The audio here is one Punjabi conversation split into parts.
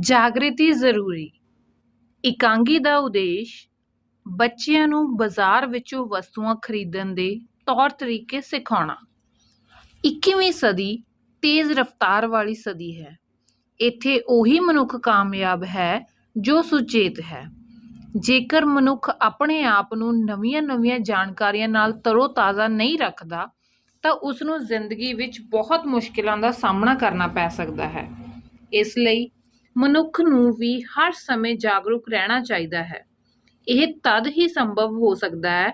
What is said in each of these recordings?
ਜਾਗ੍ਰਿਤੀ ਜ਼ਰੂਰੀ। ਇਕਾਂਗੀ ਦਾ ਉਦੇਸ਼, ਬੱਚਿਆਂ ਨੂੰ ਬਾਜ਼ਾਰ ਵਿੱਚੋਂ ਵਸਤੂਆਂ ਖਰੀਦਣ ਦੇ ਤੌਰ ਤਰੀਕੇ ਸਿਖਾਉਣਾ। 21ਵੀਂ ਸਦੀ ਤੇਜ਼ ਰਫ਼ਤਾਰ ਵਾਲੀ ਸਦੀ ਹੈ। ਇੱਥੇ ਉਹੀ ਮਨੁੱਖ ਕਾਮਯਾਬ ਹੈ ਜੋ ਸੁਚੇਤ ਹੈ। ਜੇਕਰ ਮਨੁੱਖ ਆਪਣੇ ਆਪ ਨੂੰ ਨਵੀਆਂ-ਨਵੀਆਂ ਜਾਣਕਾਰੀਆਂ ਨਾਲ ਤਰੋ-ਤਾਜ਼ਾ ਨਹੀਂ ਰੱਖਦਾ, ਤਾਂ ਉਸ ਨੂੰ ਜ਼ਿੰਦਗੀ ਵਿੱਚ ਬਹੁਤ ਮੁਸ਼ਕਿਲਾਂ ਦਾ ਸਾਹਮਣਾ ਕਰਨਾ ਪੈ ਸਕਦਾ ਹੈ। ਇਸ ਲਈ ਮਨੁੱਖ ਨੂੰ ਵੀ ਹਰ ਸਮੇਂ ਜਾਗਰੂਕ ਰਹਿਣਾ ਚਾਹੀਦਾ ਹੈ। ਇਹ ਤਦ ਹੀ ਸੰਭਵ ਹੋ ਸਕਦਾ ਹੈ,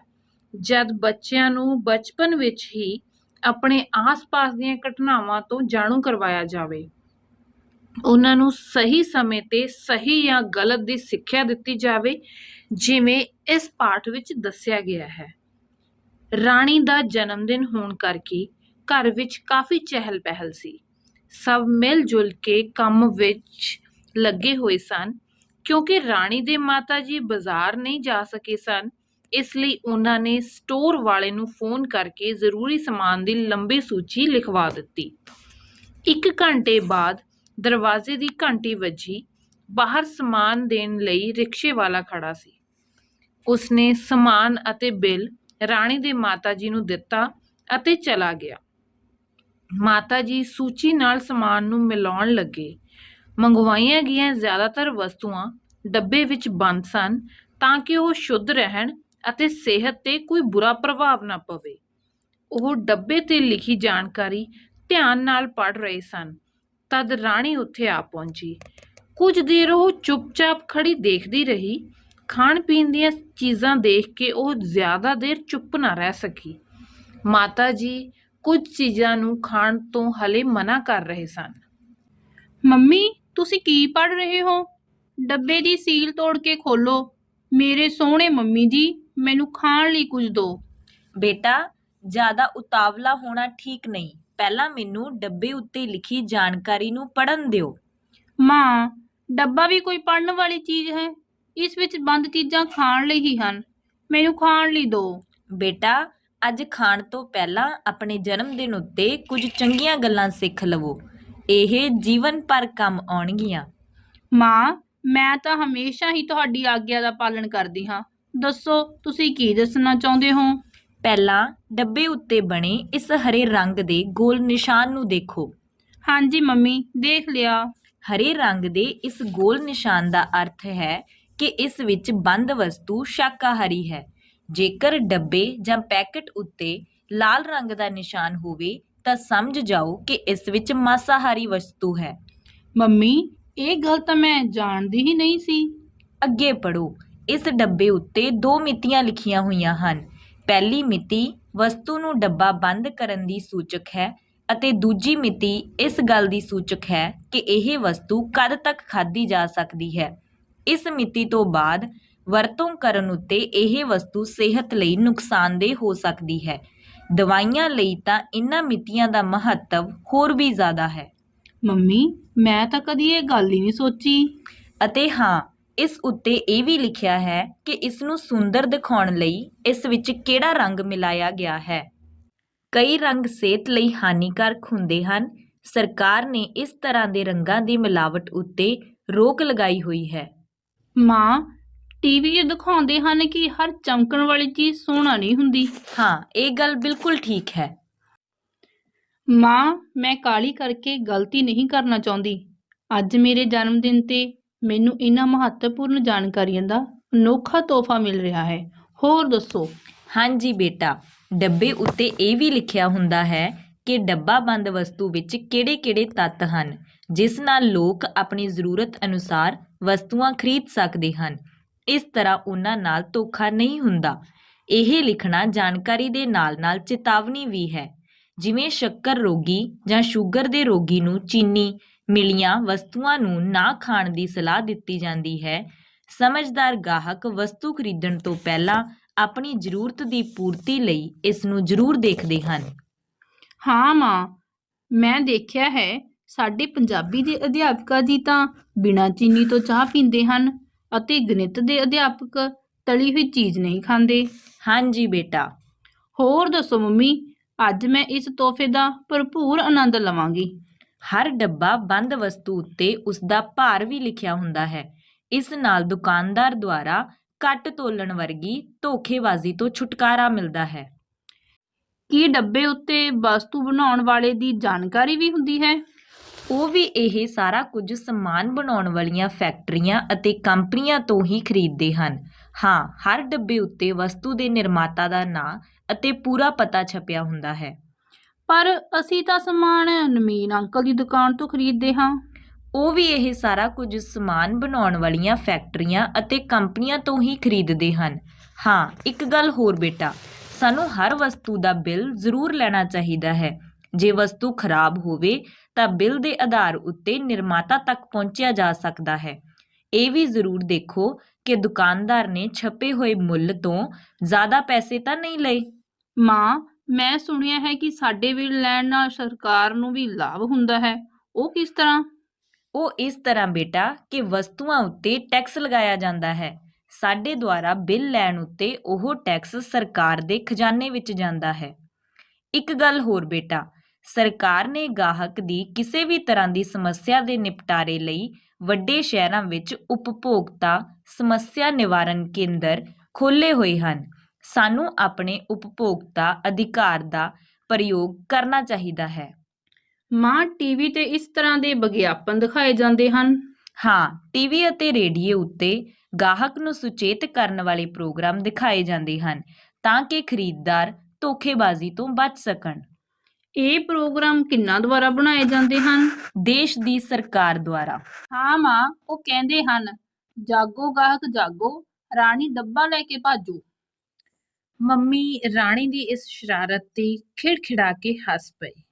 ਜਦ ਬੱਚਿਆਂ ਨੂੰ ਬਚਪਨ ਵਿੱਚ ਹੀ ਆਪਣੇ ਆਸ-ਪਾਸ ਦੀਆਂ ਘਟਨਾਵਾਂ ਤੋਂ ਜਾਣੂ ਕਰਵਾਇਆ ਜਾਵੇ। ਉਹਨਾਂ ਨੂੰ ਸਹੀ ਸਮੇਂ ਤੇ ਸਹੀ ਜਾਂ ਗਲਤ ਦੀ ਸਿੱਖਿਆ ਦਿੱਤੀ ਜਾਵੇ, ਜਿਵੇਂ ਇਸ ਪਾਠ ਵਿੱਚ ਦੱਸਿਆ ਗਿਆ ਹੈ। ਰਾਣੀ ਦਾ ਜਨਮ ਦਿਨ ਹੋਣ ਕਰਕੇ ਘਰ ਵਿੱਚ ਕਾਫੀ ਚਹਿਲ ਪਹਿਲ ਸੀ। ਸਭ ਮਿਲ ਜੁਲ ਕੇ ਕੰਮ ਵਿੱਚ ਲੱਗੇ ਹੋਏ ਸਨ, ਕਿਉਂਕਿ ਰਾਣੀ ਦੇ ਮਾਤਾ ਜੀ ਬਾਜ਼ਾਰ ਨਹੀਂ ਜਾ ਸਕੇ ਸਨ, ਇਸ ਲਈ ਉਹਨਾਂ ਨੇ ਸਟੋਰ ਵਾਲੇ ਨੂੰ ਫੋਨ ਕਰਕੇ ਜ਼ਰੂਰੀ ਸਮਾਨ ਦੀ ਲੰਬੀ ਸੂਚੀ ਲਿਖਵਾ ਦਿੱਤੀ। ਇੱਕ ਘੰਟੇ ਬਾਅਦ ਦਰਵਾਜ਼ੇ ਦੀ ਘੰਟੀ ਵੱਜੀ, ਬਾਹਰ ਸਮਾਨ ਦੇਣ ਲਈ ਰਿਕਸ਼ੇ ਵਾਲਾ ਖੜਾ ਸੀ। ਉਸਨੇ ਸਮਾਨ ਅਤੇ ਬਿੱਲ ਰਾਣੀ ਦੇ ਮਾਤਾ ਜੀ ਨੂੰ ਦਿੱਤਾ ਅਤੇ ਚਲਾ ਗਿਆ। ਮਾਤਾ ਜੀ ਸੂਚੀ ਨਾਲ ਸਮਾਨ ਨੂੰ ਮਿਲਾਉਣ ਲੱਗੇ। ਮੰਗਵਾਈਆਂ ਗਈਆਂ ਜ਼ਿਆਦਾਤਰ ਵਸਤੂਆਂ ਡੱਬੇ ਵਿੱਚ ਬੰਦ ਸਨ ਤਾਂ ਕਿ ਉਹ ਸ਼ੁੱਧ ਰਹਿਣ ਅਤੇ ਸਿਹਤ ਤੇ ਕੋਈ ਬੁਰਾ ਪ੍ਰਭਾਵ ਨਾ ਪਵੇ। ਉਹ ਡੱਬੇ ਤੇ ਲਿਖੀ ਜਾਣਕਾਰੀ ਧਿਆਨ ਨਾਲ ਪੜ੍ਹ ਰਹੇ ਸਨ। ਤਦ ਰਾਣੀ ਉੱਥੇ ਆ ਪਹੁੰਚੀ। ਕੁਝ ਦੇਰ ਉਹ ਚੁੱਪਚਾਪ ਖੜੀ ਦੇਖਦੀ ਰਹੀ। ਖਾਣ ਪੀਣ ਦੀਆਂ ਚੀਜ਼ਾਂ ਦੇਖ ਕੇ ਉਹ ਜ਼ਿਆਦਾ ਦੇਰ ਚੁੱਪ ਨਾ ਰਹਿ ਸਕੀ। ਮਾਤਾ ਜੀ ਕੁਝ ਚੀਜ਼ਾਂ ਨੂੰ ਖਾਣ ਤੋਂ ਹਲੇ ਮਨਾ ਕਰ ਰਹੇ ਸਨ। ਮੰਮੀ ਤੁਸੀਂ ਕੀ ਪੜ ਰਹੇ ਹੋ? ਡੱਬੇ ਦੀ ਸੀਲ ਤੋੜ ਕੇ ਖੋਲੋ ਮੇਰੇ ਸੋਹਣੇ ਮੰਮੀ ਜੀ ਮੈਨੂੰ ਖਾਣ ਲਈ ਕੁਝ ਦਿਓ ਬੇਟਾ ਜ਼ਿਆਦਾ ਉਤਾਵਲਾ ਹੋਣਾ ਠੀਕ ਨਹੀਂ। ਪਹਿਲਾਂ ਮੈਨੂੰ ਡੱਬੇ ਉੱਤੇ ਲਿਖੀ ਜਾਣਕਾਰੀ ਨੂੰ ਪੜ੍ਹਨ ਦਿਓ। ਮਾਂ ਡੱਬਾ ਵੀ ਕੋਈ ਪੜਨ ਵਾਲੀ ਚੀਜ਼ ਹੈ। ਇਸ ਵਿੱਚ ਬੰਦ ਚੀਜ਼ਾਂ ਖਾਣ ਲਈ ਹੀ ਹਨ। ਮੈਨੂੰ ਖਾਣ ਲਈ ਦਿਓ ਬੇਟਾ ਅੱਜ ਖਾਣ ਤੋਂ ਪਹਿਲਾਂ ਆਪਣੇ ਜਨਮ ਦਿਨ ਉੱਤੇ ਕੁਝ ਚੰਗੀਆਂ ਗੱਲਾਂ ਸਿੱਖ ਲਵੋ। ਇਹ ਜੀਵਨ ਭਰ ਕੰਮ ਆਉਣਗੀਆਂ। ਮਾਂ ਮੈਂ ਤਾਂ ਹਮੇਸ਼ਾ ਹੀ ਤੁਹਾਡੀ ਆਗਿਆ ਦਾ ਪਾਲਣ ਕਰਦੀ ਹਾਂ। ਦੱਸੋ ਤੁਸੀਂ ਕੀ ਦੱਸਣਾ ਚਾਹੁੰਦੇ ਹੋ? ਪਹਿਲਾਂ ਡੱਬੇ ਉੱਤੇ ਬਣੇ ਇਸ ਹਰੇ ਰੰਗ ਦੇ ਗੋਲ ਨਿਸ਼ਾਨ ਨੂੰ ਦੇਖੋ। ਹਾਂਜੀ ਮੰਮੀ ਦੇਖ ਲਿਆ। ਹਰੇ ਰੰਗ ਦੇ ਇਸ ਗੋਲ ਨਿਸ਼ਾਨ ਦਾ ਅਰਥ ਹੈ ਕਿ ਇਸ ਵਿੱਚ ਬੰਦ ਵਸਤੂ ਸ਼ਾਕਾਹਾਰੀ ਹੈ। ਜੇਕਰ ਡੱਬੇ ਜਾਂ ਪੈਕੇਟ ਉੱਤੇ ਲਾਲ ਰੰਗ ਦਾ ਨਿਸ਼ਾਨ ਹੋਵੇ ਤਾਂ ਸਮਝ ਜਾਓ ਕਿ ਇਸ ਵਿੱਚ ਮਾਸਾਹਾਰੀ ਵਸਤੂ ਹੈ। ਮੰਮੀ ਇਹ ਗੱਲ ਤਾਂ ਮੈਂ ਜਾਣਦੀ ਹੀ ਨਹੀਂ ਸੀ। ਅੱਗੇ ਪੜੋ ਇਸ ਡੱਬੇ ਉੱਤੇ ਦੋ ਮਿਤੀਆਂ ਲਿਖੀਆਂ ਹੋਈਆਂ ਹਨ। ਪਹਿਲੀ ਮਿਤੀ ਵਸਤੂ ਨੂੰ ਡੱਬਾ ਬੰਦ ਕਰਨ ਦੀ ਸੂਚਕ ਹੈ ਅਤੇ ਦੂਜੀ ਮਿਤੀ ਇਸ ਗੱਲ ਦੀ ਸੂਚਕ ਹੈ ਕਿ ਇਹ ਵਸਤੂ ਕਦ ਤੱਕ ਖਾਧੀ ਜਾ ਸਕਦੀ ਹੈ। ਇਸ ਮਿਤੀ ਤੋਂ ਬਾਅਦ ਵਰਤੋਂ ਕਰਨ ਉੱਤੇ ਇਹ ਵਸਤੂ ਸਿਹਤ ਲਈ ਨੁਕਸਾਨਦੇਹ ਹੋ ਸਕਦੀ ਹੈ। ਦਵਾਈਆਂ ਲਈ ਤਾਂ ਇਹਨਾਂ ਮਿਤੀਆਂ ਦਾ ਮਹੱਤਵ ਹੋਰ ਵੀ ਜ਼ਿਆਦਾ ਹੈ। ਮੰਮੀ ਮੈਂ ਤਾਂ ਕਦੀ ਇਹ ਗੱਲ ਹੀ ਨਹੀਂ ਸੋਚੀ। ਅਤੇ ਹਾਂ ਇਸ ਉੱਤੇ ਇਹ ਵੀ ਲਿਖਿਆ ਹੈ ਕਿ ਇਸ ਨੂੰ ਸੁੰਦਰ ਦਿਖਾਉਣ ਲਈ ਇਸ ਵਿੱਚ ਕਿਹੜਾ ਰੰਗ ਮਿਲਾਇਆ ਗਿਆ ਹੈ। ਕਈ ਰੰਗ ਸਿਹਤ ਲਈ ਹਾਨੀਕਾਰਕ ਹੁੰਦੇ ਹਨ। ਸਰਕਾਰ ਨੇ ਇਸ ਤਰ੍ਹਾਂ ਦੇ ਰੰਗਾਂ ਦੀ ਮਿਲਾਵਟ ਉੱਤੇ ਰੋਕ ਲਗਾਈ ਹੋਈ ਹੈ। ਮਾਂ ਟੀਵੀ 'ਚ ਦਿਖਾਉਂਦੇ ਹਨ ਕਿ ਹਰ ਚਮਕਣ ਵਾਲੀ ਚੀਜ਼ ਸੋਹਣਾ ਨਹੀਂ ਹੁੰਦੀ। ਹਾਂ ਇਹ ਗੱਲ ਬਿਲਕੁਲ ਠੀਕ ਹੈ। ਮਾਂ ਮੈਂ ਕਾਲੀ ਕਰਕੇ ਗਲਤੀ ਨਹੀਂ ਕਰਨਾ ਚਾਹੁੰਦੀ। ਅੱਜ ਮੇਰੇ ਜਨਮ ਦਿਨ ਤੇ ਮੈਨੂੰ ਇਹਨਾਂ ਮਹੱਤਵਪੂਰਨ ਜਾਣਕਾਰੀਆਂ ਦਾ ਅਨੋਖਾ ਤੋਹਫਾ ਮਿਲ ਰਿਹਾ ਹੈ। ਹੋਰ ਦੱਸੋ? ਹਾਂਜੀ ਬੇਟਾ ਡੱਬੇ ਉੱਤੇ ਇਹ ਵੀ ਲਿਖਿਆ ਹੁੰਦਾ ਹੈ ਕਿ ਡੱਬਾ ਬੰਦ ਵਸਤੂ ਵਿੱਚ ਕਿਹੜੇ-ਕਿਹੜੇ ਤੱਤ ਹਨ ਜਿਸ ਨਾਲ ਲੋਕ ਆਪਣੀ ਜ਼ਰੂਰਤ ਅਨੁਸਾਰ ਵਸਤੂਆਂ ਖਰੀਦ ਸਕਦੇ ਹਨ। ਇਸ ਤਰ੍ਹਾਂ ਉਹਨਾਂ ਨਾਲ ਧੋਖਾ ਨਹੀਂ ਹੁੰਦਾ। ਇਹ ਲਿਖਣਾ ਜਾਣਕਾਰੀ ਦੇ ਨਾਲ-ਨਾਲ ਚੇਤਾਵਨੀ ਵੀ ਹੈ। ਜਿਵੇਂ ਸ਼ੱਕਰ ਰੋਗੀ ਜਾਂ ਸ਼ੂਗਰ ਦੇ ਰੋਗੀ ਨੂੰ ਚੀਨੀ, ਮਿਲੀਆਂ ਵਸਤੂਆਂ ਨੂੰ ਨਾ ਖਾਣ ਦੀ ਸਲਾਹ ਦਿੱਤੀ ਜਾਂਦੀ ਹੈ, ਸਮਝਦਾਰ ਗਾਹਕ ਵਸਤੂ ਖਰੀਦਣ ਤੋਂ ਪਹਿਲਾਂ ਆਪਣੀ ਜ਼ਰੂਰਤ ਦੀ ਪੂਰਤੀ ਲਈ ਇਸ ਨੂੰ ਜ਼ਰੂਰ ਦੇਖਦੇ ਹਨ। ਹਾਂ ਮਾਂ, ਮੈਂ ਦੇਖਿਆ ਹੈ, ਸਾਡੇ ਪੰਜਾਬੀ ਦੇ ਅਧਿਆਪਕਾਂ ਜੀ ਤਾਂ ਬਿਨਾਂ ਚੀਨੀ ਤੋਂ ਚਾਹ ਪੀਂਦੇ ਹਨ। ਅਤੇ ਗਣਿਤ ਦੇ ਅਧਿਆਪਕ ਤਲੀ ਹੋਈ ਚੀਜ਼ ਨਹੀਂ ਖਾਂਦੇ। ਹਾਂਜੀ ਬੇਟਾ। ਹੋਰ ਦੱਸੋ ਮੰਮੀ ਅੱਜ ਮੈਂ ਇਸ ਤੋਹਫੇ ਦਾ ਭਰਪੂਰ ਆਨੰਦ ਲਵਾਂਗੀ। ਹਰ ਡੱਬਾ ਬੰਦ ਵਸਤੂ ਉੱਤੇ ਉਸ ਦਾ ਭਾਰ ਵੀ ਲਿਖਿਆ ਹੁੰਦਾ ਹੈ। ਇਸ ਨਾਲ ਦੁਕਾਨਦਾਰ ਦੁਆਰਾ ਘੱਟ ਤੋਲਣ ਵਰਗੀ ਧੋਖੇਬਾਜ਼ੀ ਤੋਂ ਛੁਟਕਾਰਾ ਮਿਲਦਾ ਹੈ। ਕੀ ਡੱਬੇ ਉੱਤੇ ਵਸਤੂ ਬਣਾਉਣ ਵਾਲੇ ਦੀ ਜਾਣਕਾਰੀ ਵੀ ਹੁੰਦੀ ਹੈ? ਉਹ ਵੀ ਇਹ ਸਾਰਾ ਕੁਝ ਸਮਾਨ ਬਣਾਉਣ ਵਾਲੀਆਂ ਫੈਕਟਰੀਆਂ ਅਤੇ ਕੰਪਨੀਆਂ ਤੋਂ ਹੀ ਖਰੀਦਦੇ ਹਨ। ਹਾਂ ਹਰ ਡੱਬੇ ਉੱਤੇ ਵਸਤੂ ਦੇ ਨਿਰਮਾਤਾ ਦਾ ਨਾਂ ਅਤੇ ਪੂਰਾ ਪਤਾ ਛਪਿਆ ਹੁੰਦਾ ਹੈ। ਪਰ ਅਸੀਂ ਤਾਂ ਸਮਾਨ ਨਮੀਨ ਅੰਕਲ ਦੀ ਦੁਕਾਨ ਤੋਂ ਖਰੀਦਦੇ ਹਾਂ। ਉਹ ਵੀ ਇਹ ਸਾਰਾ ਕੁਝ ਸਮਾਨ ਬਣਾਉਣ ਵਾਲੀਆਂ ਫੈਕਟਰੀਆਂ ਅਤੇ ਕੰਪਨੀਆਂ ਤੋਂ ਹੀ ਖਰੀਦਦੇ ਹਨ। ਹਾਂ ਇੱਕ ਗੱਲ ਹੋਰ ਬੇਟਾ ਸਾਨੂੰ ਹਰ ਵਸਤੂ ਦਾ ਬਿੱਲ ਜ਼ਰੂਰ ਲੈਣਾ ਚਾਹੀਦਾ ਹੈ। ਜੇ ਵਸਤੂ ਖਰਾਬ ਹੋਵੇ ਤਾਂ ਬਿੱਲ ਦੇ ਆਧਾਰ ਉੱਤੇ ਨਿਰਮਾਤਾ ਤੱਕ ਪਹੁੰਚਿਆ ਜਾ ਸਕਦਾ ਹੈ। ਇਹ ਵੀ ਜ਼ਰੂਰ ਦੇਖੋ ਕਿ ਦੁਕਾਨਦਾਰ ਨੇ ਛਪੇ ਹੋਏ ਮੁੱਲ ਤੋਂ ਜ਼ਿਆਦਾ ਪੈਸੇ ਤਾਂ ਨਹੀਂ ਲਏ। ਮਾਂ ਮੈਂ ਸੁਣਿਆ ਹੈ ਕਿ ਸਾਡੇ ਬਿੱਲ ਲੈਣ ਨਾਲ ਸਰਕਾਰ ਨੂੰ ਵੀ ਲਾਭ ਹੁੰਦਾ ਹੈ। ਉਹ ਕਿਸ ਤਰ੍ਹਾਂ? ਉਹ ਇਸ ਤਰ੍ਹਾਂ ਬੇਟਾ ਕਿ ਵਸਤੂਆਂ ਉੱਤੇ ਟੈਕਸ ਲਗਾਇਆ ਜਾਂਦਾ ਹੈ। ਸਾਡੇ ਦੁਆਰਾ ਬਿੱਲ ਲੈਣ ਉੱਤੇ ਉਹ ਟੈਕਸ ਸਰਕਾਰ ਦੇ ਖਜ਼ਾਨੇ ਵਿੱਚ ਜਾਂਦਾ ਹੈ। ਇੱਕ ਗੱਲ ਹੋਰ ਬੇਟਾ ਸਰਕਾਰ ਨੇ ਗਾਹਕ ਦੀ ਕਿਸੇ ਵੀ ਤਰ੍ਹਾਂ ਦੀ ਸਮੱਸਿਆ ਦੇ ਨਿਪਟਾਰੇ ਲਈ ਵੱਡੇ ਸ਼ਹਿਰਾਂ ਵਿੱਚ ਉਪਭੋਗਤਾ ਸਮੱਸਿਆ ਨਿਵਾਰਨ ਕੇਂਦਰ ਖੋਲ੍ਹੇ ਹੋਏ ਹਨ। ਸਾਨੂੰ ਆਪਣੇ ਉਪਭੋਗਤਾ ਅਧਿਕਾਰ ਦਾ ਪ੍ਰਯੋਗ ਕਰਨਾ ਚਾਹੀਦਾ ਹੈ। ਮਾਂ ਟੀਵੀ ਤੇ ਇਸ ਤਰ੍ਹਾਂ ਦੇ ਵਿਗਿਆਪਨ ਦਿਖਾਏ ਜਾਂਦੇ ਹਨ। ਹਾਂ ਟੀਵੀ ਅਤੇ ਰੇਡੀਓ ਉੱਤੇ ਗਾਹਕ ਨੂੰ ਸੁਚੇਤ ਕਰਨ ਵਾਲੇ ਪ੍ਰੋਗਰਾਮ ਦਿਖਾਏ ਜਾਂਦੇ ਹਨ ਤਾਂ ਕਿ ਖਰੀਦਦਾਰ ਧੋਖੇਬਾਜ਼ੀ ਤੋਂ ਬਚ ਸਕਣ। ਇਹ ਪ੍ਰੋਗਰਾਮ ਕਿੰਨਾ ਦੁਆਰਾ ਬਣਾਏ ਜਾਂਦੇ ਹਨ? ਦੇਸ਼ ਦੀ ਸਰਕਾਰ ਦੁਆਰਾ। ਹਾਂ ਮਾਂ ਉਹ ਕਹਿੰਦੇ ਹਨ ਜਾਗੋ ਗਾਹਕ ਜਾਗੋ ਰਾਣੀ ਡੱਬਾ ਲੈ ਕੇ ਭਾਜੋ। ਮੰਮੀ ਰਾਣੀ ਦੀ ਇਸ ਸ਼ਰਾਰਤ ਤੇ ਖਿੜਖਿੜਾ ਕੇ ਹੱਸ ਪਈ